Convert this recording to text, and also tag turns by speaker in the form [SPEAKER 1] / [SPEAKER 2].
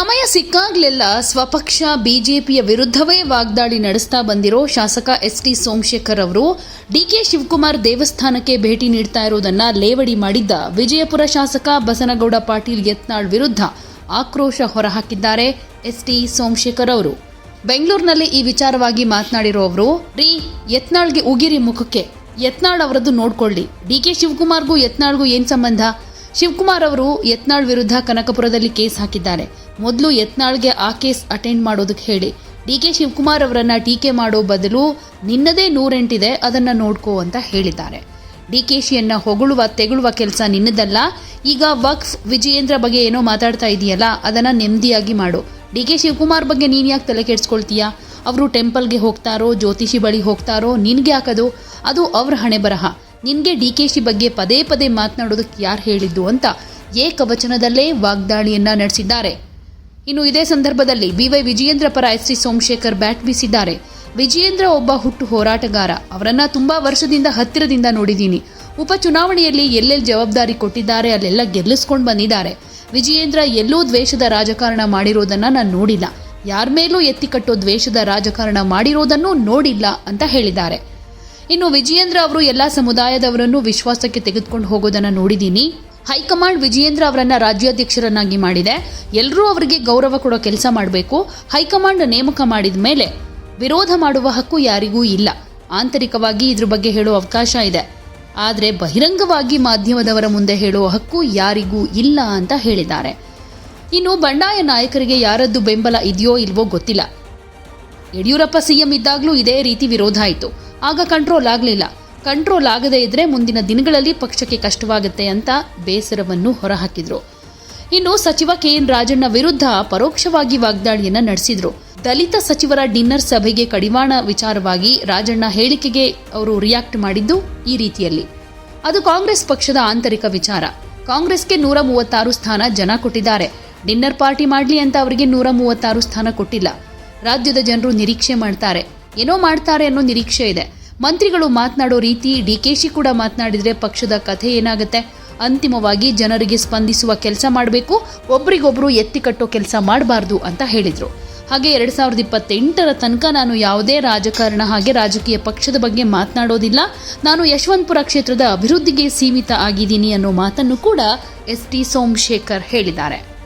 [SPEAKER 1] ಸಮಯ ಸಿಕ್ಕಾಗಲೆಲ್ಲ ಸ್ವಪಕ್ಷ, ಬಿಜೆಪಿಯ ವಿರುದ್ಧವೇ ವಾಗ್ದಾಳಿ ನಡೆಸ್ತಾ ಬಂದಿರೋ ಶಾಸಕ ಎಸ್ ಟಿ ಸೋಮಶೇಖರ್ ಅವರು ಡಿಕೆ ಶಿವಕುಮಾರ್ ದೇವಸ್ಥಾನಕ್ಕೆ ಭೇಟಿ ನೀಡ್ತಾ ಇರೋದನ್ನ ಲೇವಡಿ ಮಾಡಿದ್ದ ವಿಜಯಪುರ ಶಾಸಕ ಬಸನಗೌಡ ಪಾಟೀಲ್ ಯತ್ನಾಳ್ ವಿರುದ್ಧ ಆಕ್ರೋಶ ಹೊರಹಾಕಿದ್ದಾರೆ ಎಸ್ ಟಿ ಸೋಮಶೇಖರ್ ಅವರು. ಬೆಂಗಳೂರಿನಲ್ಲಿ ಈ ವಿಚಾರವಾಗಿ ಮಾತನಾಡಿರೋ ಅವರು, ರೀ, ಯತ್ನಾಳ್ಗೆ ಉಗಿರಿ ಮುಖಕ್ಕೆ, ಯತ್ನಾಳ್ ಅವರದ್ದು ನೋಡ್ಕೊಳ್ಳಿ. ಡಿ ಕೆ ಶಿವಕುಮಾರ್ಗೂ ಯತ್ನಾಳ್ಗೂ ಏನು ಸಂಬಂಧ? ಶಿವಕುಮಾರ್ ಅವರು ಯತ್ನಾಳ್ ವಿರುದ್ಧ ಕನಕಪುರದಲ್ಲಿ ಕೇಸ್ ಹಾಕಿದ್ದಾರೆ. ಮೊದಲು ಯತ್ನಾಳ್ಗೆ ಆ ಕೇಸ್ ಅಟೆಂಡ್ ಮಾಡೋದಕ್ಕೆ ಹೇಳಿ. ಡಿ ಕೆ ಶಿವಕುಮಾರ್ ಅವರನ್ನ ಟೀಕೆ ಮಾಡೋ ಬದಲು ನಿನ್ನದೇ ನೂರೆಂಟಿದೆ, ಅದನ್ನ ನೋಡ್ಕೋ ಅಂತ ಹೇಳಿದ್ದಾರೆ. ಡಿ ಕೆ ಶಿಯನ್ನು ಹೊಗಳುವ, ತೆಗಳುವ ಕೆಲಸ ನಿನ್ನದಲ್ಲ. ಈಗ ವಕ್ಫ್ ವಿಜಯೇಂದ್ರ ಬಗ್ಗೆ ಏನೋ ಮಾತಾಡ್ತಾ ಇದೆಯಲ್ಲ, ಅದನ್ನ ನೆಮ್ಮದಿಯಾಗಿ ಮಾಡು. ಡಿ ಕೆ ಶಿವಕುಮಾರ್ ಬಗ್ಗೆ ನೀನ್ ಯಾಕೆ ತಲೆ ಕೆಡ್ಸ್ಕೊಳ್ತೀಯಾ? ಅವರು ಟೆಂಪಲ್ಗೆ ಹೋಗ್ತಾರೋ, ಜ್ಯೋತಿಷಿ ಬಳಿ ಹೋಗ್ತಾರೋ, ನಿನಗೆ ಹಾಕೋದು ಅದು ಅವ್ರ ಹಣೆ ಬರಹ ನಿನ್ಗೆ ಡಿ ಕೆ ಶಿ ಬಗ್ಗೆ ಪದೇ ಪದೇ ಮಾತನಾಡೋದಕ್ಕೆ ಯಾರು ಹೇಳಿದ್ದು ಅಂತ ಏಕವಚನದಲ್ಲೇ ವಾಗ್ದಾಳಿಯನ್ನ ನಡೆಸಿದ್ದಾರೆ. ಇನ್ನು ಇದೇ ಸಂದರ್ಭದಲ್ಲಿ ಬಿವೈ ವಿಜಯೇಂದ್ರ ಪರ ಎಸ್ ಸಿ ಸೋಮಶೇಖರ್ ಬ್ಯಾಟ್ ಬೀಸಿದ್ದಾರೆ. ವಿಜಯೇಂದ್ರ ಒಬ್ಬ ಹುಟ್ಟು ಹೋರಾಟಗಾರ. ಅವರನ್ನು ತುಂಬಾ ವರ್ಷದಿಂದ ಹತ್ತಿರದಿಂದ ನೋಡಿದ್ದೀನಿ. ಉಪಚುನಾವಣೆಯಲ್ಲಿ ಎಲ್ಲೆಲ್ಲಿ ಜವಾಬ್ದಾರಿ ಕೊಟ್ಟಿದ್ದಾರೆ ಅಲ್ಲೆಲ್ಲ ಗೆಲ್ಲಿಸ್ಕೊಂಡು ಬಂದಿದ್ದಾರೆ. ವಿಜಯೇಂದ್ರ ಎಲ್ಲೂ ದ್ವೇಷದ ರಾಜಕಾರಣ ಮಾಡಿರೋದನ್ನ ನಾನು ನೋಡಿಲ್ಲ. ಯಾರ ಮೇಲೂ ಎತ್ತಿಕಟ್ಟೋ ದ್ವೇಷದ ರಾಜಕಾರಣ ಮಾಡಿರೋದನ್ನು ನೋಡಿಲ್ಲ ಅಂತ ಹೇಳಿದ್ದಾರೆ. ಇನ್ನು ವಿಜಯೇಂದ್ರ ಅವರು ಎಲ್ಲಾ ಸಮುದಾಯದವರನ್ನು ವಿಶ್ವಾಸಕ್ಕೆ ತೆಗೆದುಕೊಂಡು ಹೋಗೋದನ್ನ ನೋಡಿದ್ದೀನಿ. ಹೈಕಮಾಂಡ್ ವಿಜಯೇಂದ್ರ ಅವರನ್ನ ರಾಜ್ಯಾಧ್ಯಕ್ಷರನ್ನಾಗಿ ಮಾಡಿದೆ. ಎಲ್ಲರೂ ಅವರಿಗೆ ಗೌರವ ಕೊಡೋ ಕೆಲಸ ಮಾಡಬೇಕು. ಹೈಕಮಾಂಡ್ ನೇಮಕ ಮಾಡಿದ ಮೇಲೆ ವಿರೋಧ ಮಾಡುವ ಹಕ್ಕು ಯಾರಿಗೂ ಇಲ್ಲ. ಆಂತರಿಕವಾಗಿ ಇದ್ರ ಬಗ್ಗೆ ಹೇಳೋ ಅವಕಾಶ ಇದೆ. ಆದರೆ ಬಹಿರಂಗವಾಗಿ ಮಾಧ್ಯಮದವರ ಮುಂದೆ ಹೇಳುವ ಹಕ್ಕು ಯಾರಿಗೂ ಇಲ್ಲ ಅಂತ ಹೇಳಿದ್ದಾರೆ. ಇನ್ನು ಬಂಡಾಯ ನಾಯಕರಿಗೆ ಯಾರದ್ದು ಬೆಂಬಲ ಇದೆಯೋ ಇಲ್ವೋ ಗೊತ್ತಿಲ್ಲ. ಯಡಿಯೂರಪ್ಪ ಸಿಎಂ ಇದ್ದಾಗಲೂ ಇದೇ ರೀತಿ ವಿರೋಧ ಆಯಿತು. ಆಗ ಕಂಟ್ರೋಲ್ ಆಗಲಿಲ್ಲ. ಕಂಟ್ರೋಲ್ ಆಗದೇ ಇದ್ರೆ ಮುಂದಿನ ದಿನಗಳಲ್ಲಿ ಪಕ್ಷಕ್ಕೆ ಕಷ್ಟವಾಗುತ್ತೆ ಅಂತ ಬೇಸರವನ್ನು ಹೊರಹಾಕಿದ್ರು. ಇನ್ನು ಸಚಿವ ಕೆ ಎನ್ ರಾಜಣ್ಣ ವಿರುದ್ಧ ಪರೋಕ್ಷವಾಗಿ ವಾಗ್ದಾಳಿಯನ್ನು ನಡೆಸಿದ್ರು. ದಲಿತ ಸಚಿವರ ಡಿನ್ನರ್ ಸಭೆಗೆ ಕಡಿವಾಣ ವಿಚಾರವಾಗಿ ರಾಜಣ್ಣ ಹೇಳಿಕೆಗೆ ಅವರು ರಿಯಾಕ್ಟ್ ಮಾಡಿದ್ದು ಈ ರೀತಿಯಲ್ಲಿ. ಅದು ಕಾಂಗ್ರೆಸ್ ಪಕ್ಷದ ಆಂತರಿಕ ವಿಚಾರ. ಕಾಂಗ್ರೆಸ್ಗೆ ನೂರ ಮೂವತ್ತಾರು ಸ್ಥಾನ ಜನ ಕೊಟ್ಟಿದ್ದಾರೆ. ಡಿನ್ನರ್ ಪಾರ್ಟಿ ಮಾಡಲಿ ಅಂತ ಅವರಿಗೆ ನೂರ ಮೂವತ್ತಾರು ಸ್ಥಾನ ಕೊಟ್ಟಿಲ್ಲ. ರಾಜ್ಯದ ಜನರು ನಿರೀಕ್ಷೆ ಮಾಡ್ತಾರೆ. ಏನೋ ಮಾಡ್ತಾರೆ ಅನ್ನೋ ನಿರೀಕ್ಷೆ ಇದೆ. ಮಂತ್ರಿಗಳು ಮಾತನಾಡೋ ರೀತಿ ಡಿ ಕೆ ಶಿ ಕೂಡ ಮಾತನಾಡಿದರೆ ಪಕ್ಷದ ಕಥೆ ಏನಾಗುತ್ತೆ? ಅಂತಿಮವಾಗಿ ಜನರಿಗೆ ಸ್ಪಂದಿಸುವ ಕೆಲಸ ಮಾಡಬೇಕು, ಒಬ್ರಿಗೊಬ್ರು ಎತ್ತಿ ಕಟ್ಟೋ ಕೆಲಸ ಮಾಡಬಾರ್ದು ಅಂತ ಹೇಳಿದರು. ಹಾಗೆ ಎರಡು ಸಾವಿರದ ಇಪ್ಪತ್ತೆಂಟರ ತನಕ ನಾನು ಯಾವುದೇ ರಾಜಕಾರಣ ಹಾಗೆ ರಾಜಕೀಯ ಪಕ್ಷದ ಬಗ್ಗೆ ಮಾತನಾಡೋದಿಲ್ಲ. ನಾನು ಯಶವಂತಪುರ ಕ್ಷೇತ್ರದ ಅಭಿವೃದ್ಧಿಗೆ ಸೀಮಿತ ಆಗಿದ್ದೀನಿ ಅನ್ನೋ ಮಾತನ್ನು ಕೂಡ ಎಸ್ ಟಿ ಸೋಮಶೇಖರ್ ಹೇಳಿದ್ದಾರೆ.